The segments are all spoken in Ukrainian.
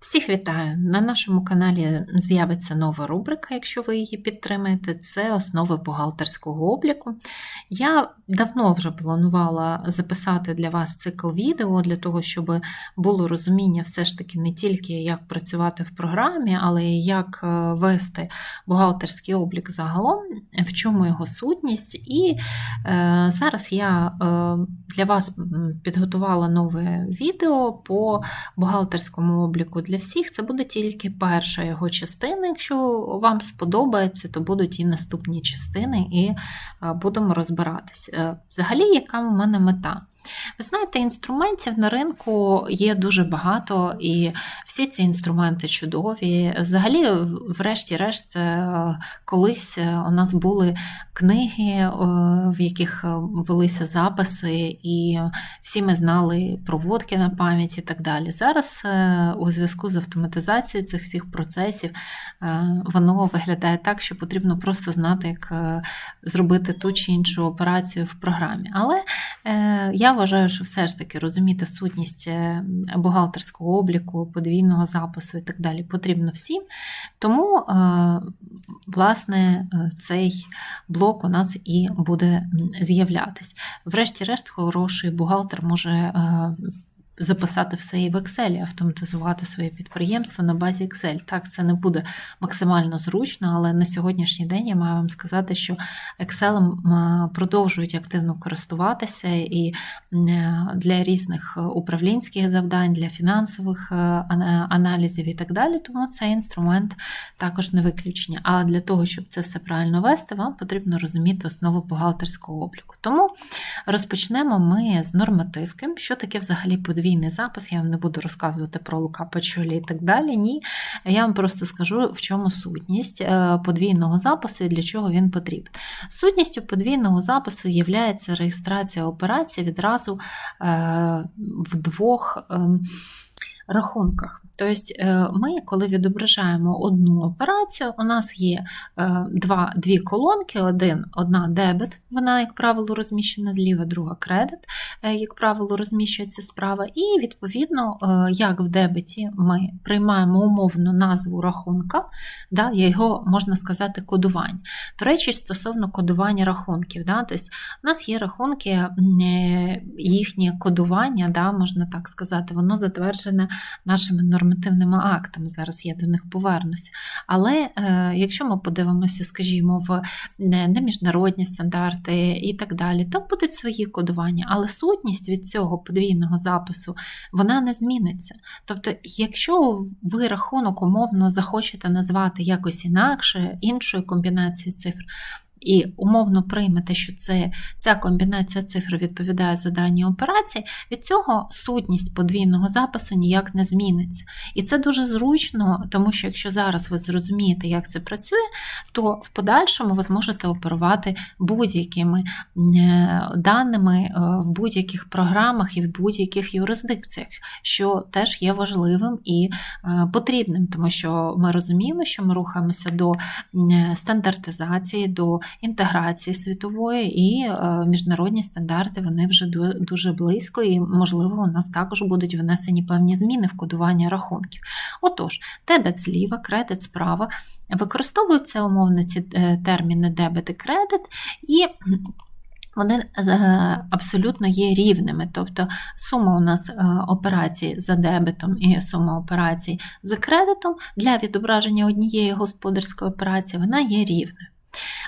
Всіх вітаю! На нашому каналі з'явиться нова рубрика, якщо ви її підтримаєте, це основи бухгалтерського обліку. Я давно вже планувала записати для вас цикл відео для того, щоб було розуміння все ж таки не тільки як працювати в програмі, але й як е, вести бухгалтерський облік загалом, в чому його сутність. І е, зараз я е, для вас підготувала нове відео по бухгалтерському обліку для всіх. Це буде тільки перша його частина. Якщо вам сподобається, то будуть і наступні частини, і е, будемо розбиратись. Е, взагалі, яка в мене мета? Ви знаєте, інструментів на ринку є дуже багато, і всі ці інструменти чудові. Взагалі, врешті-решт, е, колись у нас були книги, в яких велися записи, і всі ми знали проводки на пам'ять і так далі. Зараз у зв'язку з автоматизацією цих всіх процесів воно виглядає так, що потрібно просто знати, як зробити ту чи іншу операцію в програмі. Але е, я вважаю, що все ж таки розуміти сутність е, бухгалтерського обліку, подвійного запису і так далі потрібно всім. Тому, е, власне, цей блок у нас і буде з'являтись. Врешті-решт, хороший бухгалтер може записати все і в Excel, автоматизувати своє підприємство на базі Excel. Так, це не буде максимально зручно, але на сьогоднішній день я маю вам сказати, що Excel продовжують активно користуватися і для різних управлінських завдань, для фінансових е, аналізів і так далі. Тому цей інструмент також не виключення. Але для того, щоб це все правильно вести, вам потрібно розуміти основу бухгалтерського обліку. Тому розпочнемо ми з нормативки, що таке взагалі подвійне подвійний запис, я вам не буду розказувати про Лука Пачолі і так далі. Ні. Я вам просто скажу, в чому сутність е, подвійного запису і для чого він потрібен. Сутністю подвійного запису є реєстрація операції відразу е, в двох. Рахунках. Тобто, е, ми, коли відображаємо одну операцію, у нас є е, два, дві колонки: один, одна дебет, вона, як правило, розміщена зліва, друга кредит, е, як правило, розміщується справа. І, відповідно, як в дебеті ми приймаємо умовну назву рахунка, да, його, можна сказати, кодування. До речі, стосовно кодування рахунків. Да, тобто, У нас є рахунки, їхнє кодування, да, можна так сказати, воно затверджене нашими нормативними актами. Зараз я до них повернуся. Але е, якщо ми подивимося, скажімо, в не міжнародні стандарти і так далі, там будуть свої кодування, але сутність від цього подвійного запису вона не зміниться. Тобто, якщо ви рахунок умовно захочете назвати якось інакше, іншою комбінацією цифр, і умовно приймете, що це, ця комбінація цифр відповідає за дані операції, від цього сутність подвійного запису ніяк не зміниться. І це дуже зручно, тому що якщо зараз ви зрозумієте, як це працює, то в подальшому ви зможете оперувати будь-якими е, даними е, в будь-яких програмах і в будь-яких юрисдикціях, що теж є важливим і е, потрібним, тому що ми розуміємо, що ми рухаємося до стандартизації, до інтеграції світової і е, міжнародні стандарти вони вже дуже близько, і, можливо, у нас також будуть внесені певні зміни в кодування рахунків. Отож, дебет зліва, кредит справа. Використовуються умовно ці е, терміни дебет і кредит, і вони е, абсолютно є рівними. Тобто сума у нас операцій за дебетом і сума операцій за кредитом для відображення однієї господарської операції вона є рівною.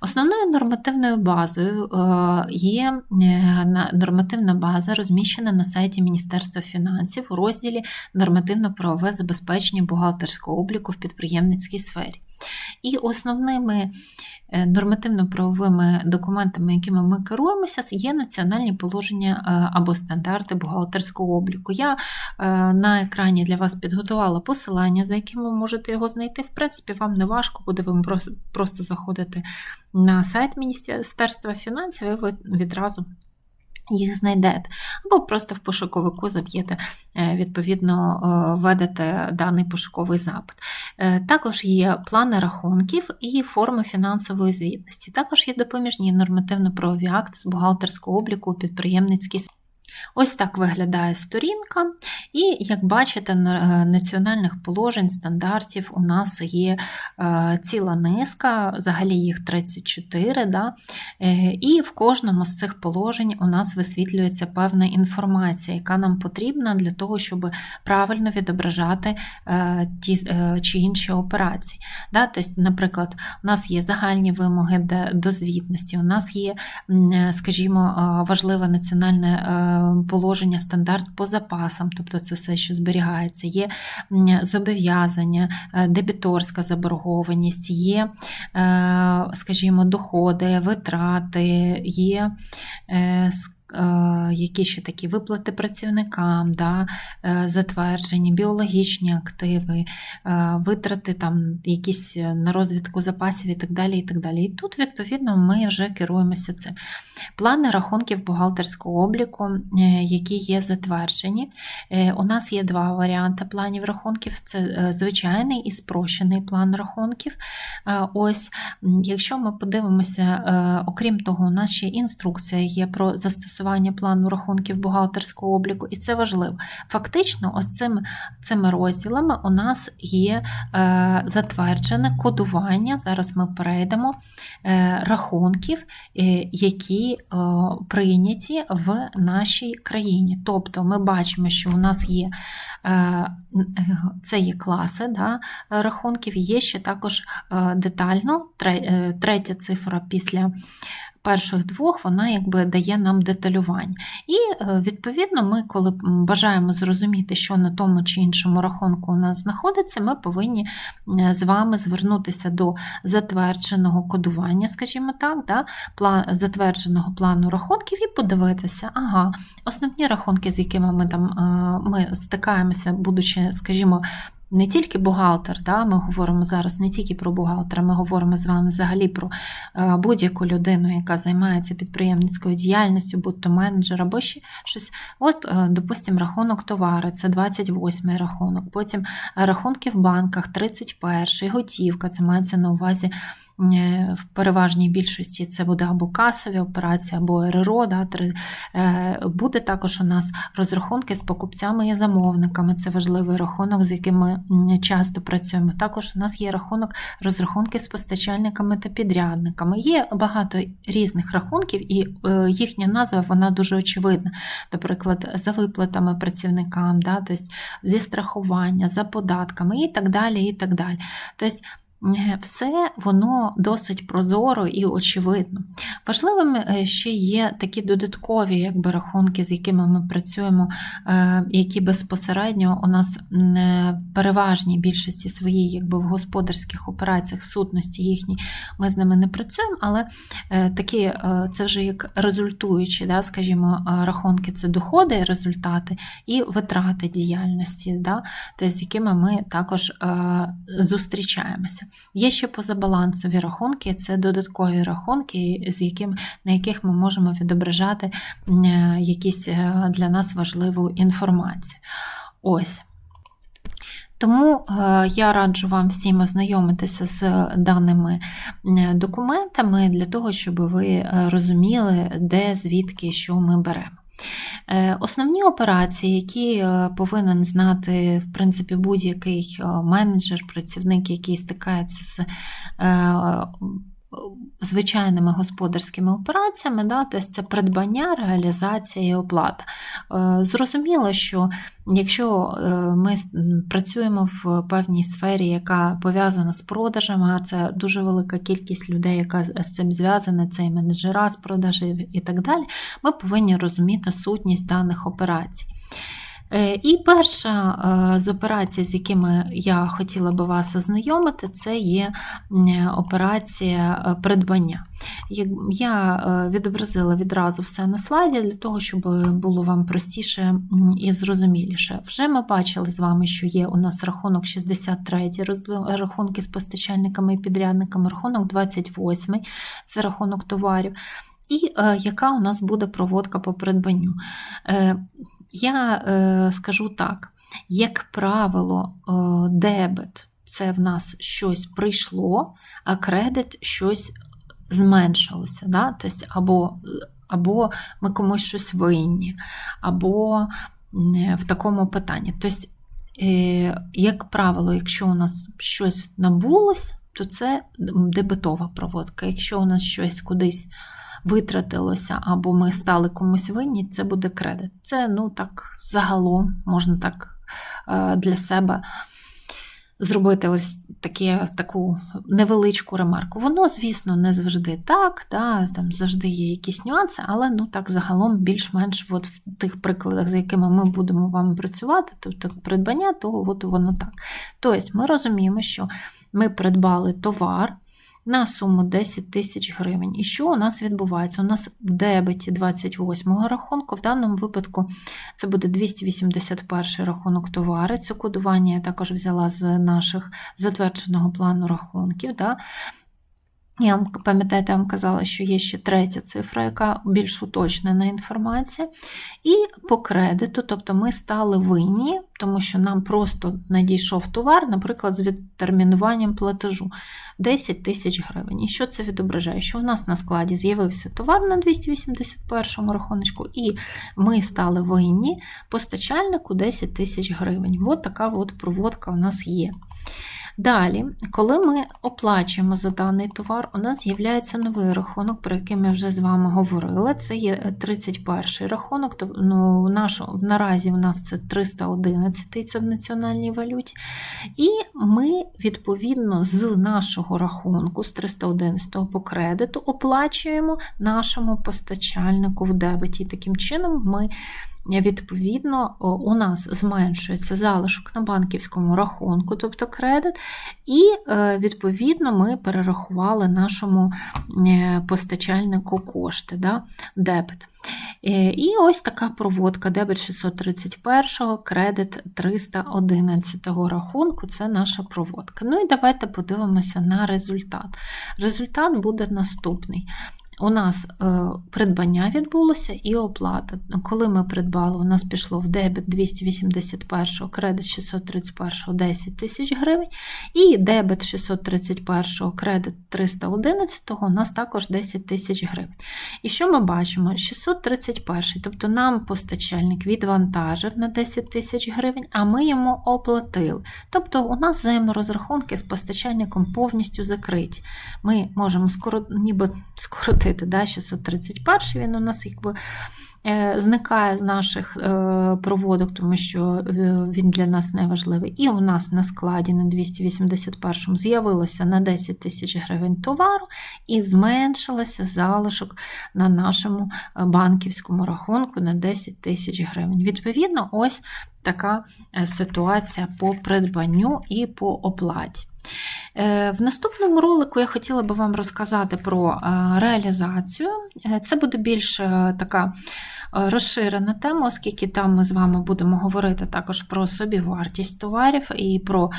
Основною нормативною базою е, є е, нормативна база, розміщена на сайті Міністерства фінансів у розділі Нормативно-правове забезпечення бухгалтерського обліку в підприємницькій сфері. І основними е, нормативно-правовими документами, якими ми керуємося, є національні положення е, або стандарти бухгалтерського обліку. Я е, на екрані для вас підготувала посилання, за яким ви можете його знайти. В принципі, вам не важко буде ви просто заходити на сайт Міністерства фінансів, і ви відразу їх знайдете, або просто в пошуковику заб'єте, е, відповідно, е, введете даний пошуковий запит. Е, також є плани рахунків і форми фінансової звітності. Також є допоміжні нормативно-правові акти з бухгалтерського обліку у підприємницькій Ось так виглядає сторінка, і, як бачите, е, національних положень, стандартів у нас є е, ціла низка, взагалі їх 34, да? Е, і в кожному з цих положень у нас висвітлюється певна інформація, яка нам потрібна для того, щоб правильно відображати ті чи інші операції. Да? Тобто, наприклад, у нас є загальні вимоги до звітності, у нас є, скажімо, важливе національне е, положення, стандарт по запасам, тобто це все, що зберігається, є зобов'язання, е, дебіторська заборгованість, є, е, скажімо, доходи, витрати, є е, які ще такі виплати працівникам, да, е, затверджені, біологічні активи, е, витрати там якісь е, на розвідку запасів і так далі. І так далі. І тут, відповідно, ми вже керуємося цим. Плани рахунків бухгалтерського обліку, е, які є затверджені. Е, У нас є два варіанти планів рахунків: це е, звичайний і спрощений план рахунків. Е, Ось, якщо ми подивимося, е, окрім того, у нас ще інструкція є про застосування плану рахунків бухгалтерського обліку, і це важливо. Фактично, ось цими, цими розділами у нас є е, затверджене кодування. Зараз ми перейдемо е, рахунків, е, які е, прийняті в нашій країні. Тобто ми бачимо, що у нас є е, це є класи да, рахунків, є ще також е, детально е, третя цифра після. Перших двох вона якби дає нам деталювання. І е, відповідно, ми, коли бажаємо зрозуміти, що на тому чи іншому рахунку у нас знаходиться, ми повинні е, з вами звернутися до затвердженого кодування, скажімо так, да, пла- затвердженого плану рахунків і подивитися, ага, основні рахунки, з якими ми там е, ми стикаємося, будучи, скажімо, не тільки бухгалтер, да, ми говоримо зараз не тільки про бухгалтера, ми говоримо з вами взагалі про е, будь-яку людину, яка займається підприємницькою діяльністю, будь то менеджер або ще щось. От, е, допустимо, рахунок товару, це 28 рахунок, потім рахунки в банках, 31 готівка, це мається на увазі. Е, В переважній більшості це буде або касові операції, або РРО. Да, е, буде також у нас розрахунки з покупцями і замовниками. Це важливий рахунок, з яким ми часто працюємо. Також у нас є рахунок розрахунки з постачальниками та підрядниками. Є багато різних рахунків, і е, їхня назва вона дуже очевидна. Наприклад, за виплатами працівникам, да, тобто зі страхування, за податками і так далі. І так далі. Тобто, все воно досить прозоро і очевидно. Важливими е, ще є такі додаткові якби, рахунки, з якими ми працюємо, е, які безпосередньо у нас е, переважній більшості своїй, якби в господарських операціях, в сутності їхній, ми з ними не працюємо, але е, такі е, це вже як результуючі, да, скажімо, е, рахунки це доходи, результати і витрати діяльності, да, тобто, з якими ми також е, зустрічаємося. Є ще позабалансові рахунки, це додаткові рахунки, з яким, на яких ми можемо відображати е, якісь е, для нас важливу інформацію. Ось. Тому е, я раджу вам всім ознайомитися з даними документами для того, щоб ви розуміли, де, звідки, що ми беремо. Е, Основні операції, які е, повинен знати в принципі будь-який е, менеджер, працівник, який стикається з звичайними господарськими операціями, да, тобто це придбання, реалізація і оплата. Е, Зрозуміло, що якщо е, ми працюємо в певній сфері, яка пов'язана з продажами, а це дуже велика кількість людей, яка з цим зв'язана, це і менеджера з продажів і так далі, ми повинні розуміти сутність даних операцій. Е, І перша е, з операцій, з якими я хотіла би вас ознайомити, це є операція е, придбання. Я відобразила відразу все на слайді для того, щоб було вам простіше і зрозуміліше. Вже ми бачили з вами, що є у нас рахунок 63, рахунки з постачальниками і підрядниками, рахунок 28, це рахунок товарів. І яка у нас буде проводка по придбанню? Е, я е, скажу так: як правило, е, дебет це в нас щось прийшло, а кредит щось зменшилося. Да? Тобто, або або ми комусь щось винні, або в такому питанні. Тобто, як правило, якщо у нас щось набулось, то це дебетова проводка. Якщо у нас щось кудись витратилося, або ми стали комусь винні, це буде кредит. Це, ну так, загалом можна так е, для себе зробити ось таке, таку невеличку ремарку. Воно, звісно, не завжди так, да, там завжди є якісь нюанси, але ну так загалом більш-менш от в тих прикладах, з якими ми будемо вам працювати, тобто придбання, то от воно так. Тобто ми розуміємо, що ми придбали товар. На суму 10 тисяч гривень. І що у нас відбувається? У нас в дебеті 28-го рахунку, в даному випадку це буде 281 рахунок товари. Це кодування я також взяла з наших затвердженого плану рахунків. Да? Я вам пам'ятаєте, я вам казала, що є ще третя цифра, яка більш уточнена інформація. І по кредиту, тобто ми стали винні, тому що нам просто надійшов товар, наприклад, з відтермінуванням платежу 10 тисяч гривень. І що це відображає? Що у нас на складі з'явився товар на 281 рахуночку, і ми стали винні постачальнику 10 тисяч гривень. От така от проводка у нас є. Далі, коли ми оплачуємо за даний товар, у нас з'являється новий рахунок, про який ми вже з вами говорили. Це є 31 рахунок. Тобто, ну, нашу, наразі у нас це 311, це в національній валюті. І ми, відповідно, з нашого рахунку, з 311 по кредиту, оплачуємо нашому постачальнику в дебеті. Таким чином, ми відповідно, у нас зменшується залишок на банківському рахунку, тобто кредит, і, е, відповідно, ми перерахували нашому е, постачальнику кошти, да, дебет. Е, І ось така проводка: дебет 631, кредит 311 рахунку це наша проводка. Ну і давайте подивимося на результат. Результат буде наступний. У нас е, придбання відбулося і оплата. Коли ми придбали, у нас пішло в дебет 281, кредит 631 10 тисяч гривень, і дебет 631, кредит 311 у нас також 10 тисяч гривень. І що ми бачимо? 631, тобто нам постачальник відвантажив на 10 тисяч гривень, а ми йому оплатили. Тобто у нас взаєморозрахунки з постачальником повністю закриті. Ми можемо скоро, ніби скоротити да, 631 він у нас якби е, зникає з наших е, проводок, тому що е, він для нас не важливий. І у нас на складі на 281 з'явилося на 10 тисяч гривень товару і зменшилося залишок на нашому банківському рахунку на 10 тисяч гривень. Відповідно, ось така ситуація по придбанню і по оплаті. В наступному ролику я хотіла би вам розказати про реалізацію. Це буде більш така розширена тема, оскільки там ми з вами будемо говорити також про собівартість товарів і про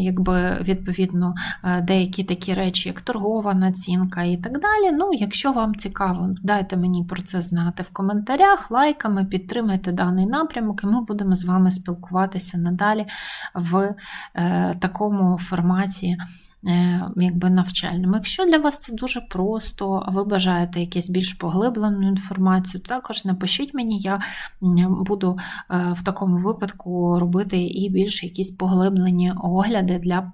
якби, відповідно деякі такі речі, як торгова націнка і так далі. Ну, Якщо вам цікаво, дайте мені про це знати в коментарях, лайками, підтримайте даний напрямок, і ми будемо з вами спілкуватися надалі в е, такому форматі. Е, якби навчальним. Якщо для вас це дуже просто, ви бажаєте якусь більш поглиблену інформацію, також напишіть мені, я буду е, в такому випадку робити і більш якісь поглиблені огляди для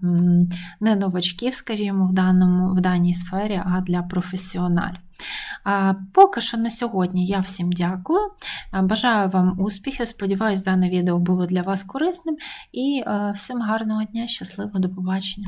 не новачків, скажімо, в, даному, в даній сфері, а для професіоналів. Поки що на сьогодні я всім дякую. Бажаю вам успіхів. Сподіваюсь, дане відео було для вас корисним. І всім гарного дня, щасливо, до побачення!